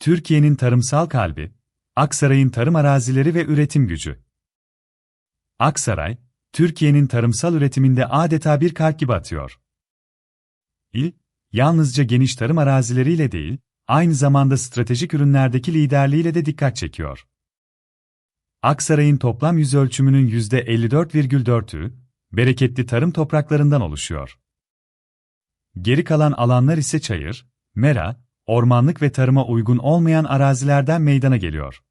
Türkiye'nin tarımsal kalbi, Aksaray'ın tarım arazileri ve üretim gücü. Aksaray, Türkiye'nin tarımsal üretiminde adeta bir kalp gibi atıyor. İl, yalnızca geniş tarım arazileriyle değil, aynı zamanda stratejik ürünlerdeki liderliğiyle de dikkat çekiyor. Aksaray'ın toplam yüz ölçümünün %54,4'ü, bereketli tarım topraklarından oluşuyor. Geri kalan alanlar ise çayır, mera, ormanlık ve tarıma uygun olmayan arazilerden meydana geliyor.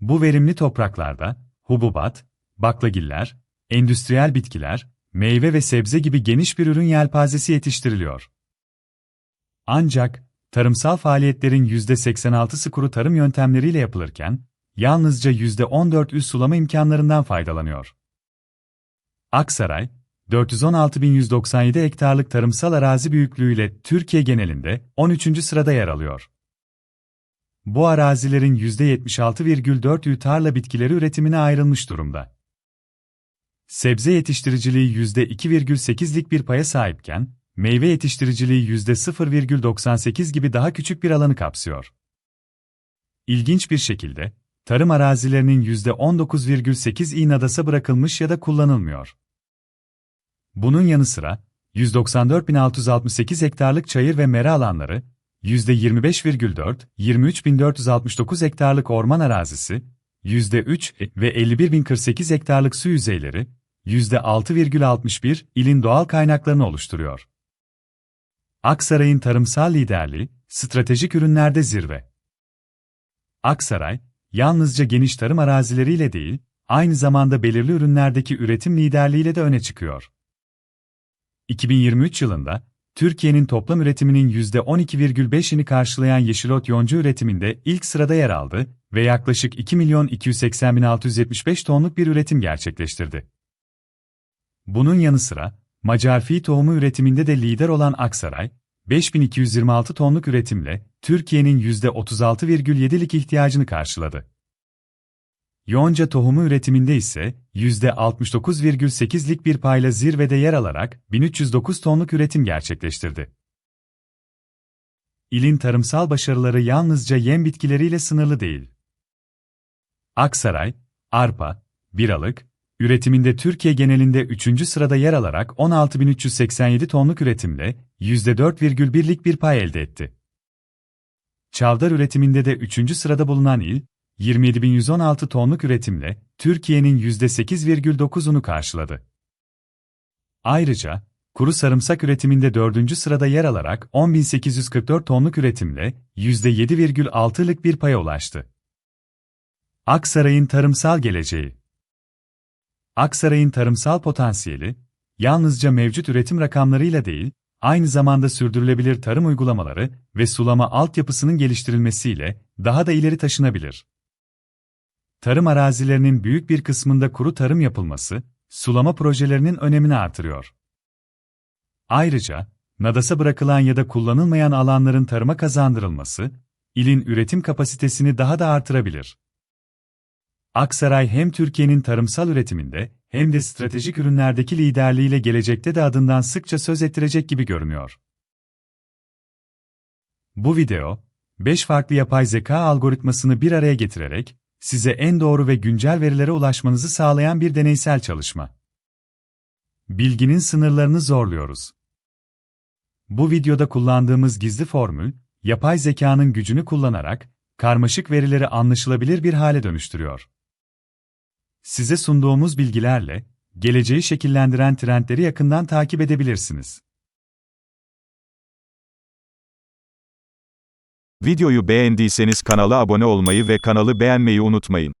Bu verimli topraklarda, hububat, baklagiller, endüstriyel bitkiler, meyve ve sebze gibi geniş bir ürün yelpazesi yetiştiriliyor. Ancak, tarımsal faaliyetlerin %86'sı kuru tarım yöntemleriyle yapılırken, yalnızca %14 üst sulama imkanlarından faydalanıyor. Aksaray, 416.197 hektarlık tarımsal arazi büyüklüğüyle Türkiye genelinde 13. sırada yer alıyor. Bu arazilerin %76,4'ü tarla bitkileri üretimine ayrılmış durumda. Sebze yetiştiriciliği %2,8'lik bir paya sahipken, meyve yetiştiriciliği %0,98 gibi daha küçük bir alanı kapsıyor. İlginç bir şekilde, tarım arazilerinin %19,8'i nadasa bırakılmış ya da kullanılmıyor. Bunun yanı sıra, 194.668 hektarlık çayır ve mera alanları, %25,4, 23.469 hektarlık orman arazisi, %3 ve 51.048 hektarlık su yüzeyleri, %6,61 ilin doğal kaynaklarını oluşturuyor. Aksaray'ın tarımsal liderliği, stratejik ürünlerde zirve. Aksaray, yalnızca geniş tarım arazileriyle değil, aynı zamanda belirli ürünlerdeki üretim liderliğiyle de öne çıkıyor. 2023 yılında, Türkiye'nin toplam üretiminin %12,5'ini karşılayan yeşilot yonca üretiminde ilk sırada yer aldı ve yaklaşık 2.280.675 tonluk bir üretim gerçekleştirdi. Bunun yanı sıra, Macar fi tohumu üretiminde de lider olan Aksaray, 5226 tonluk üretimle Türkiye'nin %36,7'lik ihtiyacını karşıladı. Yonca tohumu üretiminde ise %69,8'lik bir payla zirvede yer alarak 1309 tonluk üretim gerçekleştirdi. İlin tarımsal başarıları yalnızca yem bitkileriyle sınırlı değil. Aksaray, arpa, biralık, üretiminde Türkiye genelinde 3. sırada yer alarak 16.387 tonluk üretimle %4,1'lik bir pay elde etti. Çavdar üretiminde de 3. sırada bulunan il, 27.116 tonluk üretimle Türkiye'nin %8,9'unu karşıladı. Ayrıca, kuru sarımsak üretiminde 4. sırada yer alarak 10.844 tonluk üretimle %7,6'lık bir paya ulaştı. Aksaray'ın tarımsal geleceği Aksaray'ın tarımsal potansiyeli, yalnızca mevcut üretim rakamlarıyla değil, aynı zamanda sürdürülebilir tarım uygulamaları ve sulama altyapısının geliştirilmesiyle daha da ileri taşınabilir. Tarım arazilerinin büyük bir kısmında kuru tarım yapılması, sulama projelerinin önemini artırıyor. Ayrıca, nadasa bırakılan ya da kullanılmayan alanların tarıma kazandırılması, ilin üretim kapasitesini daha da artırabilir. Aksaray hem Türkiye'nin tarımsal üretiminde hem de stratejik ürünlerdeki liderliğiyle gelecekte de adından sıkça söz ettirecek gibi görünüyor. Bu video, 5 farklı yapay zeka algoritmasını bir araya getirerek, size en doğru ve güncel verilere ulaşmanızı sağlayan bir deneysel çalışma. Bilginin sınırlarını zorluyoruz. Bu videoda kullandığımız gizli formül, yapay zekanın gücünü kullanarak, karmaşık verileri anlaşılabilir bir hale dönüştürüyor. Size sunduğumuz bilgilerle, geleceği şekillendiren trendleri yakından takip edebilirsiniz. Videoyu beğendiyseniz kanala abone olmayı ve kanalı beğenmeyi unutmayın.